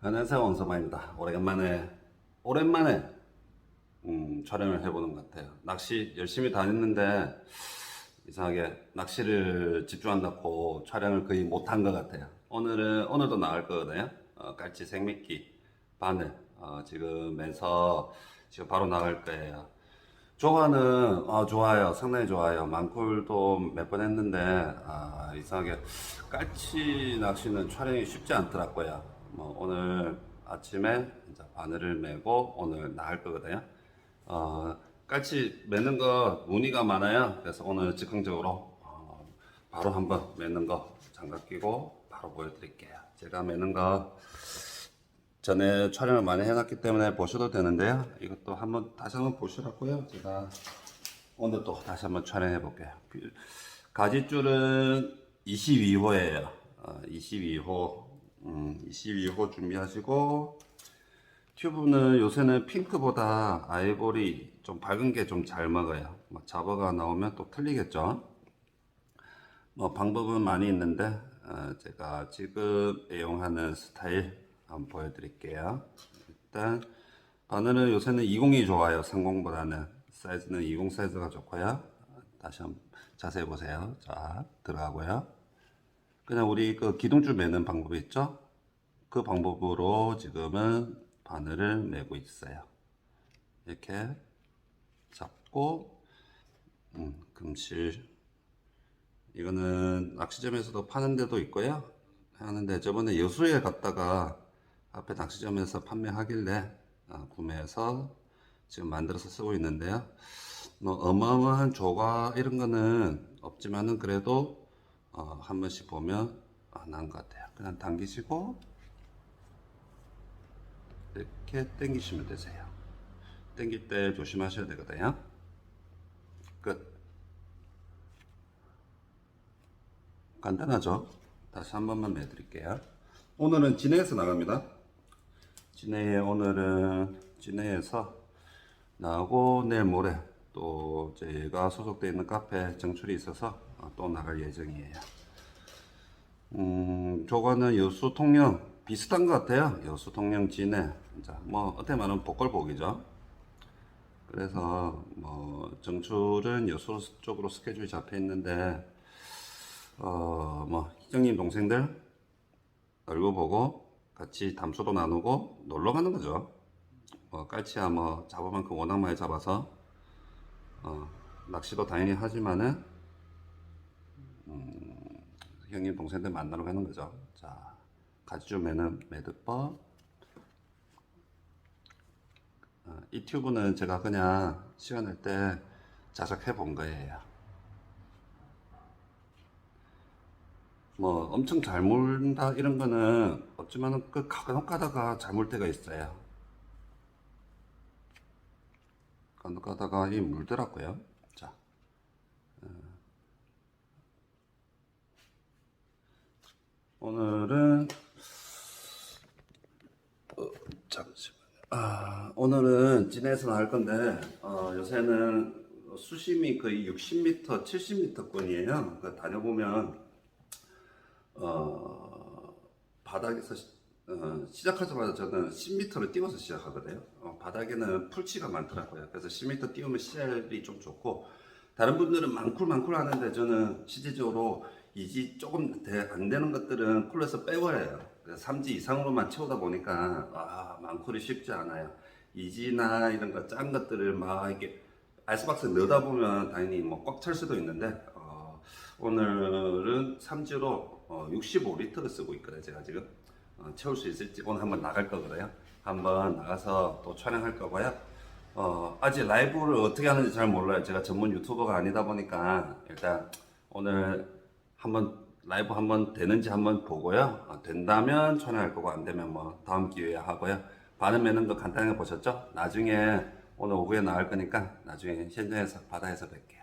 안녕하세요 왕서방입니다. 오래간만에 오랜만에 음, 촬영을 해보는 것 같아요. 낚시 열심히 다녔는데 이상하게 낚시를 집중한다고 촬영을 거의 못한 것 같아요. 오늘은 오늘도 나갈 거거든요. 어, 깔치 생미끼 바늘 어, 지금 해서 지금 바로 나갈 거예요. 조화는 어, 좋아요. 상당히 좋아요. 망쿨도 몇 번 했는데 아, 이상하게 깔치 낚시는 촬영이 쉽지 않더라고요. 뭐 오늘 아침에 바늘을 메고 오늘 나갈 거거든요. 어, 깔치 매는 거 무늬가 많아요. 그래서 오늘 즉흥적으로 어, 바로 한번 매는 거 장갑 끼고 바로 보여드릴게요. 제가 매는 거 전에 촬영을 많이 해놨기 때문에 보셔도 되는데요. 이것도 한번 다시 한번 보시라고요. 제가 오늘 또 다시 한번 촬영해 볼게요. 가지줄은 22호예요. 22호, 음, 22호 준비하시고 튜브는 요새는 핑크보다 아이보리 좀 밝은 게 좀 잘 먹어요. 뭐 잡어가 나오면 또 틀리겠죠. 뭐 방법은 많이 있는데 어, 제가 지금 애용하는 스타일 한번 보여드릴게요. 일단 바늘은 요새는 20이 좋아요. 30보다는 사이즈는 20 사이즈가 좋고요. 다시 한번 자세히 보세요. 자 들어가고요. 그냥 우리 그 기둥줄 매는 방법이 있죠? 그 방법으로 지금은 바늘을 매고 있어요. 이렇게 잡고 음, 금실 이거는 낚시점에서도 파는 데도 있고요. 하는데 저번에 여수에 갔다가 앞에 낚시점에서 판매하길래 어, 구매해서 지금 만들어서 쓰고 있는데요. 뭐 어마어마한 조과 이런 거는 없지만은 그래도 어, 한 번씩 보면 아, 나은 것 같아요. 그냥 당기시고 이렇게 당기시면 되세요. 당길 때 조심하셔야 되거든요. 끝. 간단하죠? 다시 한 번만 매드릴게요. 오늘은 진해에서 나갑니다. 진해에 오늘은 진해에서 나오고 내일 모레 또 제가 소속되어 있는 카페 정출이 있어서 어, 또 나갈 예정이에요. 음, 저거는 여수 통영 비슷한 것 같아요. 여수 통영 진해. 자, 뭐 어떻게 말하면 복걸복이죠. 그래서 뭐 정출은 여수 쪽으로 스케줄이 잡혀 있는데 어, 뭐, 희정님 동생들 얼굴 보고 같이 담소도 나누고 놀러 가는 거죠. 뭐, 깔치야 뭐, 잡을 만큼 워낙 많이 잡아서, 어, 낚시도 당연히 하지만은, 음, 형님 동생들 만나러 가는 거죠. 자, 가지주 매는 매듭법. 어, 이 튜브는 제가 그냥 시간 날 때 자작해 본 거예요. 뭐 엄청 잘 물다 이런 거는 없지만은 그 간혹 가다가 잘 물 때가 있어요. 간혹 가다가 이 물더라고요. 자, 어. 오늘은 어, 잠시만요. 아, 오늘은 진해에서 나갈 건데 어, 요새는 수심이 거의 60m, 70m권이에요. 그 다녀보면 어, 바닥에서 시- 어, 시작하자마자 저는 10m를 띄워서 시작하거든요. 어, 바닥에는 풀치가 많더라고요. 그래서 10m 띄우면 시jar이 좀 좋고 다른 분들은 많쿨 많쿨 하는데 저는 실질적으로 이지 조금 대- 안 되는 것들은 쿨에서 빼버려요. 그래서 3지 이상으로만 채우다 보니까 아, 많쿨이 쉽지 않아요. 이지나 이런 거 짠 것들을 막 이렇게 아이스박스에 넣다 보면 당연히 뭐 꽉 찰 수도 있는데 어, 오늘은 3지로 65리터를 쓰고 있거든요. 제가 지금 어, 채울 수 있을지 오늘 한번 나갈 거거든요. 한번 나가서 또 촬영할 거고요. 어, 아직 라이브를 어떻게 하는지 잘 몰라요. 제가 전문 유튜버가 아니다 보니까 일단 오늘 한번 라이브 한번 되는지 한번 보고요. 어, 된다면 촬영할 거고 안 되면 뭐 다음 기회에 하고요. 반응 매는 거 간단하게 보셨죠? 나중에 오늘 오후에 나갈 거니까 나중에 현장에서 바다에서 뵐게요.